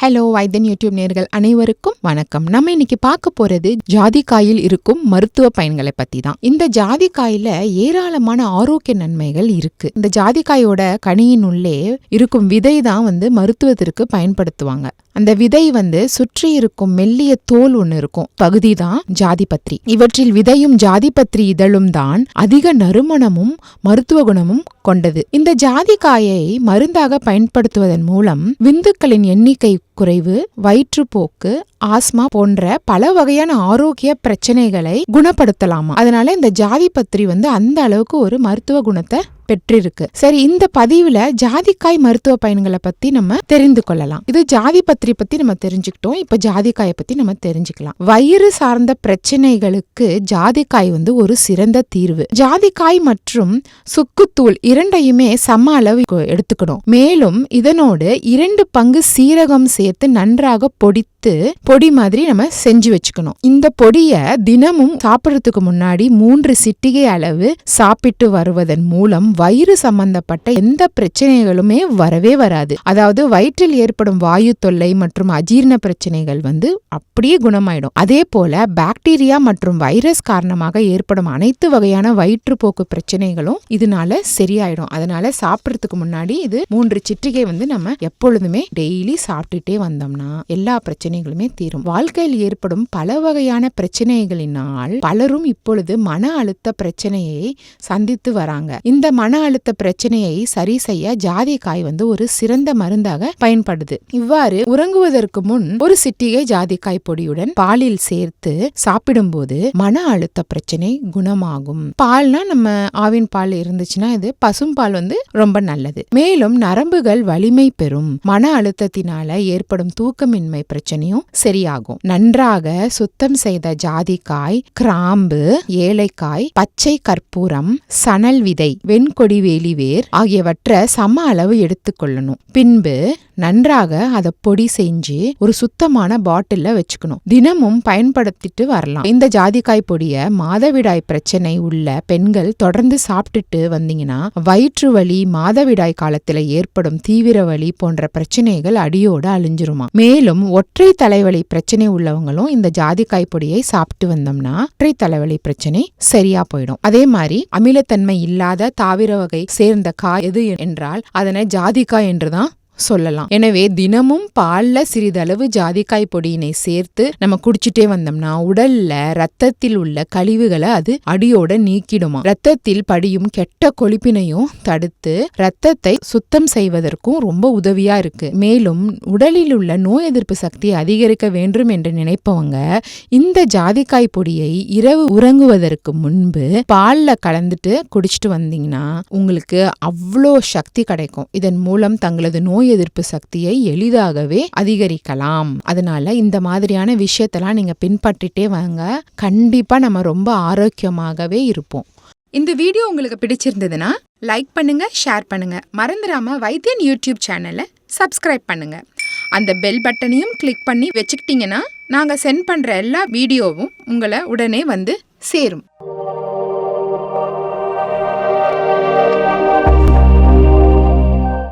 Hello வைத்தன் YouTube நேர்கள் அனைவருக்கும் வணக்கம். நம்ம இன்னைக்கு பார்க்க போறது ஜாதிக்காயில் இருக்கும் மருத்துவ பயன்களை பத்தி தான். இந்த ஜாதிக்காயில ஏராளமான ஆரோக்கிய நன்மைகள் இருக்கு. இந்த ஜாதிக்காயோட கனியின் உள்ளே இருக்கும் விதை தான் வந்து மருத்துவத்திற்கு பயன்படுத்துவாங்க. அந்த விதை வந்து சுற்றி இருக்கும் மெல்லிய தோல் ஒன்று இருக்கும். பகுதி தான் ஜாதிபத்ரி. இவற்றில் விதையும் ஜாதிபத்ரி இதழும் தான் அதிக நறுமணமும் மருத்துவ குணமும் கொண்டது. இந்த ஜாதிக்காயை மருந்தாக பயன்படுத்துவதன் மூலம் விந்துக்களின் எண்ணிக்கை குறைவு வயிற்றுப்போக்கு ஆஸ்மா போன்ற பல வகையான ஆரோக்கிய பிரச்சனைகளை குணப்படுத்தலாமா? அதனால இந்த ஜாதி பத்திரி வந்து அந்த அளவுக்கு ஒரு மருத்துவ குணத்தை பெற்றிருக்கு. சரி இந்த பதிவுல ஜாதிக்காய் மருத்துவ பயன்களை பத்தி நம்ம தெரிந்து கொள்ளலாம். இது ஜாதி பத்திரி பத்தி நம்ம தெரிஞ்சுக்கிட்டோம். இப்ப ஜாதிக்காயை பத்தி நம்ம தெரிஞ்சுக்கலாம். வயிறு சார்ந்த பிரச்சனைகளுக்கு ஜாதிக்காய் வந்து ஒரு சிறந்த தீர்வு. ஜாதிக்காய் மற்றும் சுக்குத்தூள் இரண்டையுமே சம அளவு எடுத்துக்கணும். மேலும் இதனோடு இரண்டு பங்கு சீரகம் சேர்த்து நன்றாக பொடித்து பொடி மாதிரி நம்ம செஞ்சு வச்சுக்கணும். இந்த பொடியை தினமும் சாப்பிட்றதுக்கு முன்னாடி மூன்று சிட்டிகை அளவு சாப்பிட்டு வருவதன் மூலம் வயிறு சம்பந்தப்பட்ட எந்த பிரச்சனைகளுமே வரவே வராது. அதாவது வயிற்றில் ஏற்படும் வாயு தொல்லை மற்றும் அஜீரண பிரச்சனைகள் வந்து அப்படியே குணமாயிடும். அதே போல பாக்டீரியா மற்றும் வைரஸ் காரணமாக ஏற்படும் அனைத்து வகையான வயிற்றுப்போக்கு பிரச்சனைகளும் இதனால சரியாயிடும். அதனால சாப்பிட்றதுக்கு முன்னாடி இது மூன்று சிட்டிகை வந்து நம்ம எப்பொழுதுமே டெய்லி சாப்பிட்டுட்டே வந்தோம்னா எல்லா பிரச்சனைகளுமே தீரும். வாழ்க்கையில் ஏற்படும் பல வகையான பிரச்சனைகளினால் பலரும் இப்பொழுது மன அழுத்த பிரச்சனையை சந்தித்து வராங்க. இந்த மன அழுத்த பிரச்சனையை சரி செய்ய ஜாதிக்காய் வந்து ஒரு சிறந்த மருந்தாக பயன்படுது. இவ்வாறு உறங்குவதற்கு முன் ஒரு சிட்டிகை ஜாதிக்காய் பொடியுடன் பாலில் சேர்த்து சாப்பிடும்போது மன அழுத்த பிரச்சனை குணமாகும். பால்னா நம்ம ஆவின் பால் இருந்துச்சுன்னா இது பசும்பால் வந்து ரொம்ப நல்லது. மேலும் நரம்புகள் வலிமை பெறும். மன அழுத்தத்தினால ஏற்படும் தூக்கமின்மை பிரச்சனையும் சரியாகும். நன்றாக சுத்தம் செய்த ஜாதிக்காய் கிராம்பு ஏலைக்காய் பச்சை கற்பூரம் சணல் விதை வெண்கொடி வேலிவேர் ஆகியவற்றை சம அளவு எடுத்துக்கொள்ளணும் பின்பு நன்றாக அதை பொடி செஞ்சு ஒரு சுத்தமான பாட்டில்ல வச்சுக்கணும். தினமும் பயன்படுத்திட்டு வரலாம். இந்த ஜாதிக்காய் பொடிய மாதவிடாய் பிரச்சனை உள்ள பெண்கள் தொடர்ந்து சாப்பிட்டுட்டு வந்தீங்கன்னா வயிற்று வலி மாதவிடாய் காலத்துல ஏற்படும் தீவிர வலி போன்ற பிரச்சனைகள் அடியோட அழிஞ்சிருமா? மேலும் ஒற்றை தலைவலி பிரச்சனை உள்ளவங்களும் இந்த ஜாதிக்காய் பொடியை சாப்பிட்டு வந்தோம்னா ஒற்றை தலைவலி பிரச்சனை சரியா போயிடும். அதே மாதிரி அமிலத்தன்மை இல்லாத தாவர வகை சேர்ந்த காய் எது என்றால் அதனை ஜாதிக்காய் என்றுதான் சொல்லலாம். எனவே தினமும் பால்ல சிறிதளவு ஜாதிக்காய் பொடியினை சேர்த்து நம்ம குடிச்சிட்டே வந்தோம்னா உடல்ல ரத்தத்தில் உள்ள கழிவுகளை அது அடியோட நீக்கிடுமா? ரத்தத்தில் படியும் கெட்ட கொழுப்பினையும் தடுத்து ரத்தத்தை சுத்தம் செய்வதற்கும் ரொம்ப உதவியா இருக்கு. மேலும் உடலில் உள்ள நோய் எதிர்ப்பு சக்தியை அதிகரிக்க வேண்டும் என்று நினைப்பவங்க இந்த ஜாதிக்காய் பொடியை இரவு உறங்குவதற்கு முன்பு பால்ல கலந்துட்டு குடிச்சிட்டு வந்தீங்கன்னா உங்களுக்கு அவ்வளோ சக்தி கிடைக்கும். இதன் மூலம் தங்களது நோய் நோய் எதிர்ப்பு சக்தியை எளிதாகவே அதிகரிக்கலாம். அதனால இந்த மாதிரியான விஷயத்தெல்லாம் நீங்க பின்பற்றிட்டே வாங்க. கண்டிப்பா நம்ம ரொம்ப ஆரோக்கியமாகவே இருப்போம். இந்த வீடியோ உங்களுக்கு பிடிச்சிருந்ததுன்னா லைக் பண்ணுங்க ஷேர் பண்ணுங்க. மறந்துடாம வைத்தியன் யூடியூப் சேனலை சப்ஸ்கிரைப் பண்ணுங்க. அந்த பெல் பட்டனையும் கிளிக் பண்ணி வச்சுக்கிட்டீங்கன்னா நாங்கள் சென்ட் பண்ணுற எல்லா வீடியோவும் உங்களை உடனே வந்து சேரும்.